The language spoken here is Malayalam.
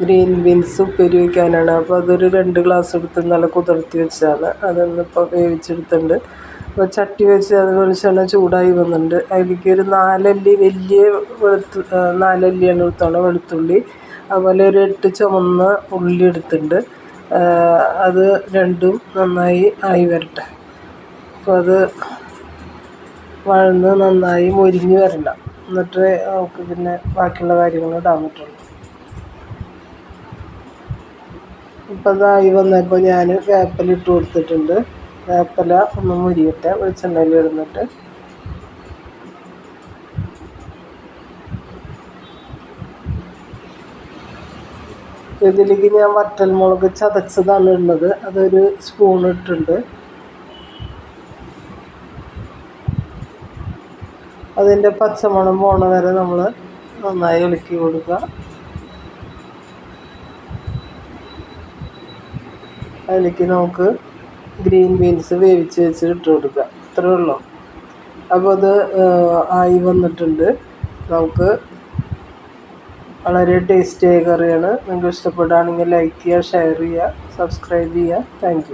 ഗ്രീൻ ബീൻസ് ഉപ്പേരി വയ്ക്കാനാണ് അപ്പോൾ അതൊരു രണ്ട് ഗ്ലാസ് എടുത്ത് നല്ല കുതിർത്തി വെച്ചതാണ് അതൊന്നിപ്പോൾ വേവിച്ചെടുത്തിട്ടുണ്ട്. അപ്പോൾ ചട്ടി വെച്ച് അത് വെളിച്ചെണ്ണ ചൂടായി വന്നിട്ടുണ്ട്. അതിലേക്ക് ഒരു നാലല്ലി വലിയ വെളുത്തു നാലല്ലിയാണ് എടുത്തോളം വെളുത്തുള്ളി. അതുപോലെ ഒരു എട്ട് ചുമന്ന ഉള്ളി എടുത്തിട്ടുണ്ട്. അത് രണ്ടും നന്നായി ആയി വരട്ടെ. അപ്പോൾ അത് വഴന്ന് നന്നായി മൊരിഞ്ഞ് വരണം. എന്നിട്ട് നമുക്ക് പിന്നെ ബാക്കിയുള്ള കാര്യങ്ങൾ ഇടാൻ പറ്റുള്ളൂ. ഇപ്പം ഇതായി വന്നപ്പോൾ ഞാൻ വേപ്പല ഇട്ട് കൊടുത്തിട്ടുണ്ട്. വേപ്പില ഒന്ന് മുരിയട്ടെ വെളിച്ചെണ്ണയിൽ ഇടുന്നിട്ട്. ഇതിലേക്ക് ഞാൻ വറ്റൽമുളക് ചതച്ചതാണ് ഉള്ളത് അതൊരു സ്പൂൺ ഇട്ടിട്ടുണ്ട്. അതിന്റെ പച്ചമണം പോണ വരെ നമ്മൾ നന്നായി ഇളക്കി കൊടുക്കുക. അതിലേക്ക് നമുക്ക് ഗ്രീൻ ബീൻസ് വേവിച്ച് വെച്ച് ഇട്ട് കൊടുക്കുക. ഇത്രേ ഉള്ളൂ. അപ്പോൾ അത് ആയി വന്നിട്ടുണ്ട്. നമുക്ക് വളരെ ടേസ്റ്റിയായ കറിയാണ്. നിങ്ങൾക്ക് ഇഷ്ടപ്പെടുകയാണെങ്കിൽ ലൈക്ക് ചെയ്യുക ഷെയർ ചെയ്യുക സബ്സ്ക്രൈബ് ചെയ്യുക. താങ്ക്